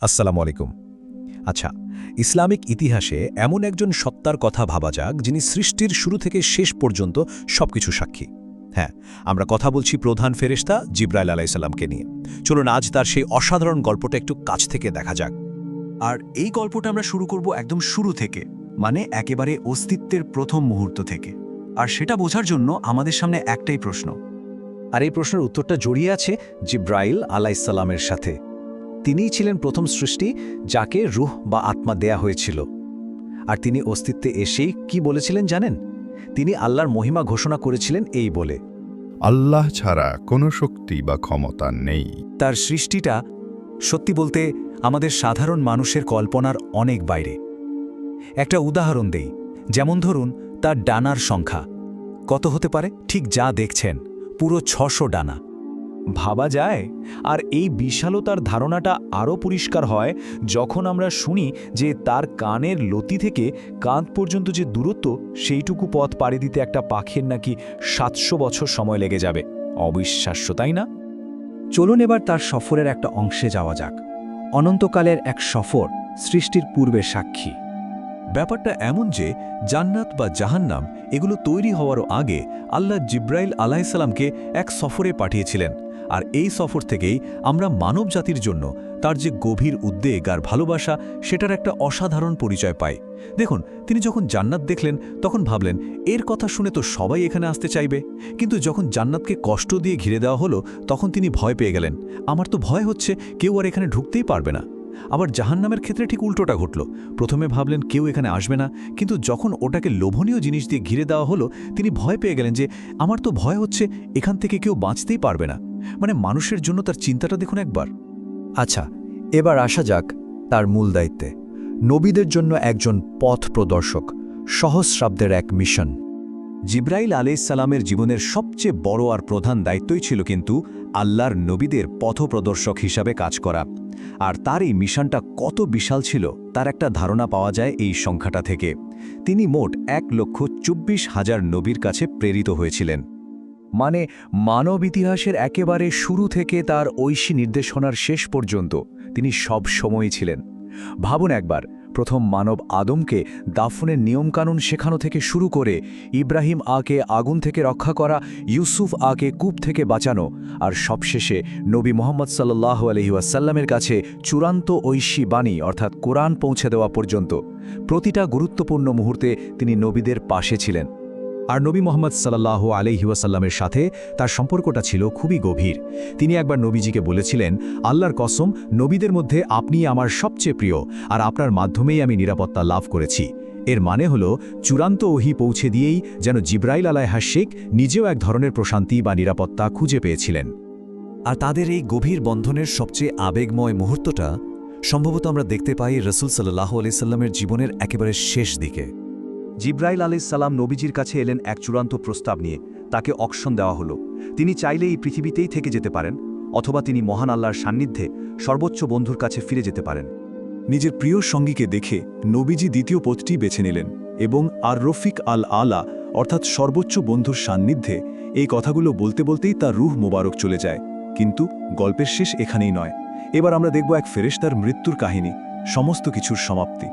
আসসালামু আলাইকুম। আচ্ছা ইসলামিক ইতিহাসে এমন একজন সত্তার কথা ভাবা যাক যিনি সৃষ্টির শুরু থেকে শেষ পর্যন্ত সবকিছু সাক্ষী। হ্যাঁ আমরা কথা বলছি প্রধান ফেরেশতা জিব্রাইল আলাইসাল্লামকে নিয়ে। চলুন আজ তার সেই অসাধারণ গল্পটা একটু কাছ থেকে দেখা যাক। আর এই গল্পটা আমরা শুরু করব একদম শুরু থেকে মানে একেবারে অস্তিত্বের প্রথম মুহূর্ত থেকে। আর সেটা বোঝার জন্য আমাদের সামনে একটাই প্রশ্ন। আর এই প্রশ্নের উত্তরটা জড়িয়ে আছে জিব্রাইল আলাইসাল্লামের সাথে। তিনিই ছিলেন প্রথম সৃষ্টি যাকে রুহ বা আত্মা দেয়া হয়েছিল। আর তিনি অস্তিত্বে এসেই কি বলেছিলেন জানেন? তিনি আল্লাহর মহিমা ঘোষণা করেছিলেন এই বলে। আল্লাহ ছাড়া কোনো শক্তি বা ক্ষমতা নেই। তার সৃষ্টিটা সত্যি বলতে আমাদের সাধারণ মানুষের কল্পনার অনেক বাইরে। একটা উদাহরণ দেই যেমন ধরুন তার ডানার সংখ্যা। কত হতে পারে? ঠিক যা দেখছেন পুরো ছশো ডানা। ভাবা যায়? আর এই বিশালতার ধারণাটা আরও পরিষ্কার হয় যখন আমরা শুনি যে তার কানের লতি থেকে কাঁধ পর্যন্ত যে দূরত্ব, সেইটুকু পথ পাড়ি দিতে একটা পাখির নাকি সাতশো বছর সময় লেগে যাবে। অবিশ্বাস্য, তাই না? চলুন এবার তার সফরের একটা অংশে যাওয়া যাক। অনন্তকালের এক সফর সৃষ্টির পূর্বে সাক্ষী। ব্যাপারটা এমন যে, জান্নাত বা জাহান্নাম এগুলো তৈরি হওয়ারও আগে আল্লাহ জিব্রাইল আলাহিসাল্লামকে এক সফরে পাঠিয়েছিলেন। আর এই সফর থেকেই আমরা মানব জাতির জন্য তার যে গভীর উদ্বেগ আর ভালোবাসা, সেটার একটা অসাধারণ পরিচয় পাই। দেখুন, তিনি যখন জান্নাত দেখলেন, তখন ভাবলেন, এর কথা শুনে তো সবাই এখানে আসতে চাইবে। কিন্তু যখন জান্নাতকে কষ্ট দিয়ে ঘিরে দেওয়া হলো, তখন তিনি ভয় পেয়ে গেলেন। আমার তো ভয় হচ্ছে, কেউ আর এখানে ঢুকতেই পারবে না। আবার জাহান্নামের ক্ষেত্রে ঠিক উল্টোটা ঘটল। প্রথমে ভাবলেন, কেউ এখানে আসবে না। কিন্তু যখন ওটাকে লোভনীয় জিনিস দিয়ে ঘিরে দেওয়া হলো, তিনি ভয় পেয়ে গেলেন যে, আমার তো ভয় হচ্ছে, এখান থেকে কেউ বাঁচতেই পারবে না। মানে মানুষের জন্য তার চিন্তাটা দেখুন একবার। আচ্ছা এবার আসা যাক তার মূল দায়িত্বে। নবীদের জন্য একজন পথ প্রদর্শক, সহস্রাব্দের এক মিশন। জিব্রাইল আলাইসাল্লামের জীবনের সবচেয়ে বড় আর প্রধান দায়িত্বই ছিল কিন্তু আল্লাহর নবীদের পথপ্রদর্শক হিসাবে কাজ করা। আর তার এই মিশনটা কত বিশাল ছিল, তার একটা ধারণা পাওয়া যায় এই সংখ্যাটা থেকে। তিনি মোট এক লক্ষ চব্বিশ হাজার নবীর কাছে প্রেরিত হয়েছিলেন। মানে মানব ইতিহাসের একেবারে শুরু থেকে তার ঐশী নির্দেশনার শেষ পর্যন্ত তিনি সব সময়ই ছিলেন। ভাবুন একবার, প্রথম মানব আদমকে দাফনের নিয়মকানুন শেখানো থেকে শুরু করে ইব্রাহিম আকে আগুন থেকে রক্ষা করা, ইউসুফ আকে কূপ থেকে বাঁচানো আর সবশেষে নবী মোহাম্মদ সাল্লাহ আলহিউসাল্লামের কাছে চূড়ান্ত ঐশী বাণী অর্থাৎ কোরআন পৌঁছে দেওয়া পর্যন্ত প্রতিটা গুরুত্বপূর্ণ মুহূর্তে তিনি নবীদের পাশে ছিলেন। আর নবী মোহাম্মদ সাল্লাহ আলহিউসাল্লামের সাথে তার সম্পর্কটা ছিল খুবই গভীর। তিনি একবার নবীজিকে বলেছিলেন, আল্লাহর কসম, নবীদের মধ্যে আপনি আমার সবচেয়ে প্রিয় আর আপনার মাধ্যমেই আমি নিরাপত্তা লাভ করেছি। এর মানে হল, চূড়ান্ত ওহি পৌঁছে দিয়েই যেন জিব্রাইল আলাহ হাশেক নিজেও এক ধরনের প্রশান্তি বা নিরাপত্তা খুঁজে পেয়েছিলেন। আর তাদের এই গভীর বন্ধনের সবচেয়ে আবেগময় মুহূর্তটা সম্ভবত আমরা দেখতে পাই রসুল সাল্লাহ আলাইসাল্লামের জীবনের একেবারে শেষ দিকে। জিব্রাইল সালাম নবীজির কাছে এলেন এক চূড়ান্ত প্রস্তাব নিয়ে। তাকে অকশন দেওয়া হলো। তিনি চাইলে এই পৃথিবীতেই থেকে যেতে পারেন, অথবা তিনি মহান আল্লাহর সান্নিধ্যে সর্বোচ্চ বন্ধুর কাছে ফিরে যেতে পারেন। নিজের প্রিয় সঙ্গীকে দেখে নবীজি দ্বিতীয় পথটি বেছে নিলেন এবং আর রফিক আল আলা, অর্থাৎ সর্বোচ্চ বন্ধুর সান্নিধ্যে, এই কথাগুলো বলতে বলতেই তার রুহ মোবারক চলে যায়। কিন্তু গল্পের শেষ এখানেই নয়। এবার আমরা দেখব এক ফেরেশতার মৃত্যুর কাহিনী, সমস্ত কিছুর সমাপ্তি।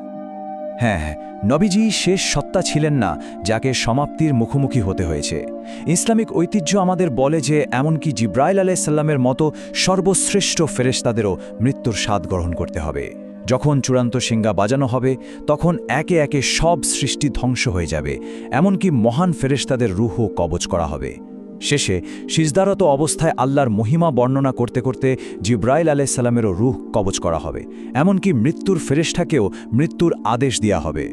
হ্যাঁ হ্যাঁ নবীজি শেষ সত্তা ছিলেন না, যাকে সমাপ্তির মুখোমুখি হতে হয়েছে। ইসলামিক ঐতিহ্য আমাদের বলে যে, এমনকি জিব্রাইল আলাইসাল্লামের মতো সর্বশ্রেষ্ঠ ফেরেশতাদেরও মৃত্যুর স্বাদ গ্রহণ করতে হবে। যখন চূড়ান্ত সিঙ্গা বাজানো হবে, তখন একে একে সব সৃষ্টি ধ্বংস হয়ে যাবে। এমনকি মহান ফেরেশতাদের রুহও কবচ করা হবে। শেষে সিজদারত অবস্থায় আল্লাহর মহিমা বর্ণনা করতে করতে জিব্রাইল আলাইসাল্লামেরও রুহ কবচ করা হবে। এমনকি মৃত্যুর ফেরেশঠাকেও মৃত্যুর আদেশ দেওয়া হবে।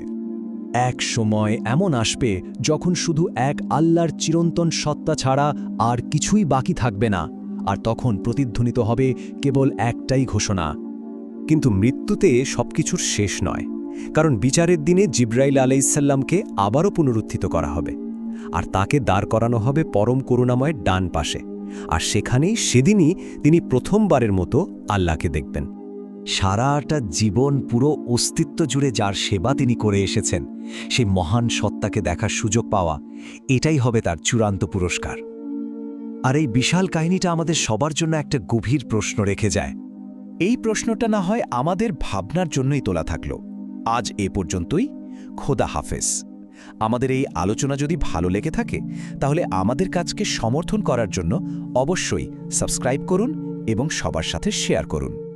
এক সময় এমন আসবে যখন শুধু এক আল্লাহর চিরন্তন সত্তা ছাড়া আর কিছুই বাকি থাকবে না, আর তখন প্রতিধ্বনিত হবে কেবল একটাই ঘোষণা। কিন্তু মৃত্যুতে সবকিছুর শেষ নয়, কারণ বিচারের দিনে জিব্রাইল আলাইসাল্লামকে আবারও পুনরুত্থিত করা হবে। আর তাকে দাঁড় করানো হবে পরম করুণাময় ডান পাশে। আর সেখানেই সেদিনই তিনি প্রথমবারের মতো আল্লাহকে দেখবেন। সারাটা জীবন পুরো অস্তিত্ব জুড়ে যার সেবা তিনি করে এসেছেন, সেই মহান সত্তাকে দেখার সুযোগ পাওয়া, এটাই হবে তার চূড়ান্ত পুরস্কার। আর এই বিশাল কাহিনীটা আমাদের সবার জন্য একটা গভীর প্রশ্ন রেখে যায়। এই প্রশ্নটা না হয় আমাদের ভাবনার জন্যই তোলা থাকল। আজ এ পর্যন্তই। খোদা হাফেজ। আমাদের এই আলোচনা যদি ভালো লেগে থাকে, তাহলে আমাদের কাজকে সমর্থন করার জন্য অবশ্যই সাবস্ক্রাইব করুন এবং সবার সাথে শেয়ার করুন।